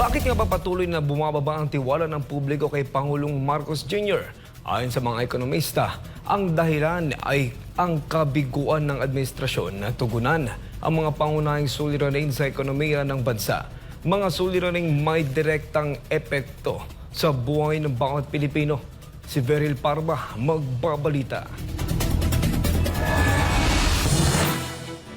Bakit nga ba patuloy na bumababa ang tiwala ng publiko kay Pangulong Marcos Jr.? Ayon sa mga ekonomista, ang dahilan ay ang kabiguan ng administrasyon na tugunan ang mga pangunahing suliranin sa ekonomiya ng bansa. Mga suliraning may direktang epekto sa buhay ng bawat Pilipino. Si Veril Parma magbabalita.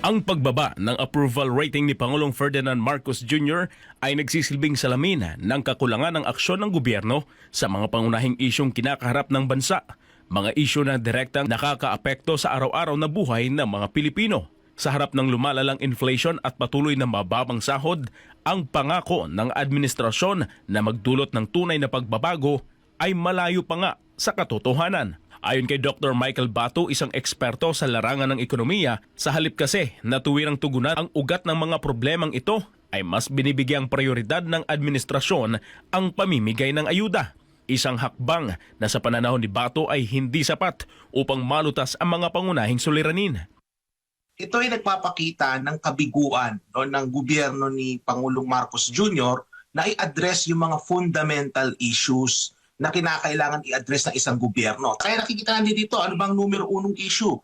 Ang pagbaba ng approval rating ni Pangulong Ferdinand Marcos Jr. ay nagsisilbing salamin ng kakulangan ng aksyon ng gobyerno sa mga pangunahing isyong kinakaharap ng bansa, mga isyu na direktang nakakaapekto sa araw-araw na buhay ng mga Pilipino. Sa harap ng lumalalang inflation at patuloy na mababang sahod, ang pangako ng administrasyon na magdulot ng tunay na pagbabago ay malayo pa nga sa katotohanan. Ayon kay Dr. Michael Bato, isang eksperto sa larangan ng ekonomiya, sa halip kasi na tuwirang tugunan ang ugat ng mga problemang ito ay mas binibigyang prioridad ng administrasyon ang pamimigay ng ayuda. Isang hakbang na sa pananahon ni Bato ay hindi sapat upang malutas ang mga pangunahing suliranin. ito ay nagpapakita ng kabiguan no, ng gobyerno ni Pangulong Marcos Jr. na i-address yung mga fundamental issues na kinakailangan i-address ng isang gobyerno. Kaya nakikita natin dito, ano bang numero unong issue?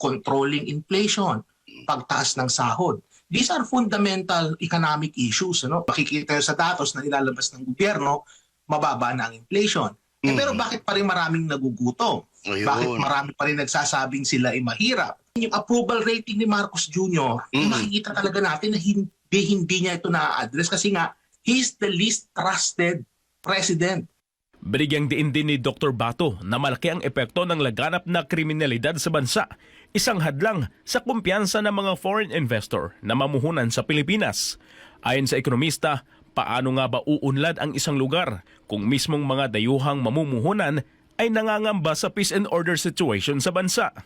Controlling inflation, pagtaas ng sahod. These are fundamental economic issues. Ano? Makikita nyo sa datos na nilalabas ng gobyerno, mababa na ang inflation. Eh, pero bakit pa rin maraming nagugutom? Ayun. Bakit marami pa rin nagsasabing sila ay mahirap? Yung approval rating ni Marcos Jr., Mm. makikita talaga natin na hindi, hindi niya ito na-address kasi nga, he's the least trusted president. Binigyang diin din ni Dr. Bato na malaki ang epekto ng laganap na kriminalidad sa bansa, isang hadlang sa kumpiyansa ng mga foreign investor na mamuhunan sa Pilipinas. Ayon sa ekonomista, paano nga ba uunlad ang isang lugar kung mismong mga dayuhang mamumuhunan ay nangangamba sa peace and order situation sa bansa?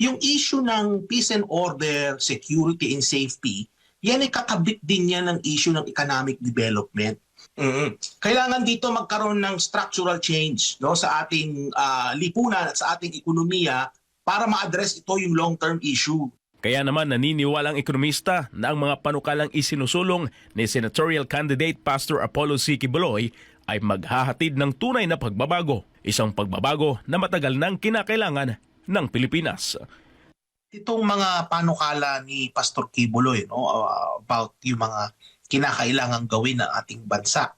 Yung issue ng peace and order, security and safety, yan ay kakabit din yan ng issue ng economic development. Mhm. Kailangan dito magkaroon ng structural change no sa ating ah, lipunan at sa ating ekonomiya para ma-address ito yung long-term issue. Kaya naman naniniwala ang ekonomista na ang mga panukalang isinusulong ni senatorial candidate Pastor Apollo C. Kibuloy ay maghahatid ng tunay na pagbabago, isang pagbabago na matagal nang kinakailangan ng Pilipinas. Itong mga panukala ni Pastor Kibuloy no uh, about yung mga kinakailangan gawin ng ating bansa.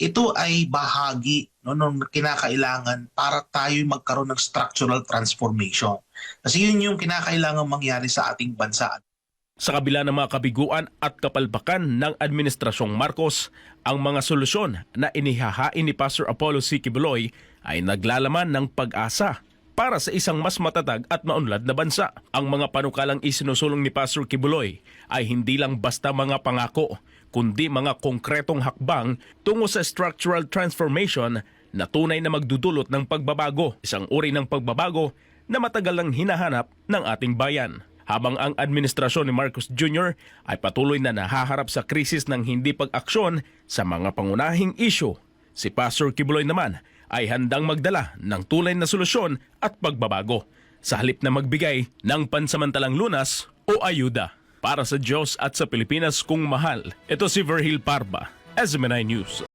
Ito ay bahagi no ng kinakailangan para tayo magkaroon ng structural transformation. Kasi yun yung kinakailangan mangyari sa ating bansa. Sa kabila ng mga kabiguan at kapalpakan ng Administrasyong Marcos, ang mga solusyon na inihahain ni Pastor Apollo C. Kibuloy ay naglalaman ng pag-asa para sa isang mas matatag at maunlad na bansa. Ang mga panukalang isinusulong ni Pastor Kibuloy ay hindi lang basta mga pangako, kundi mga konkretong hakbang tungo sa structural transformation na tunay na magdudulot ng pagbabago, isang uri ng pagbabago na matagal nang hinahanap ng ating bayan. Habang ang administrasyon ni Marcos Jr. ay patuloy na nahaharap sa krisis ng hindi pag-aksyon sa mga pangunahing isyu, si Pastor Kibuloy naman ay handang magdala ng tunay na solusyon at pagbabago sa halip na magbigay ng pansamantalang lunas o ayuda para sa Diyos at sa Pilipinas kung mahal. Ito si Verhil Parba, SMNI News.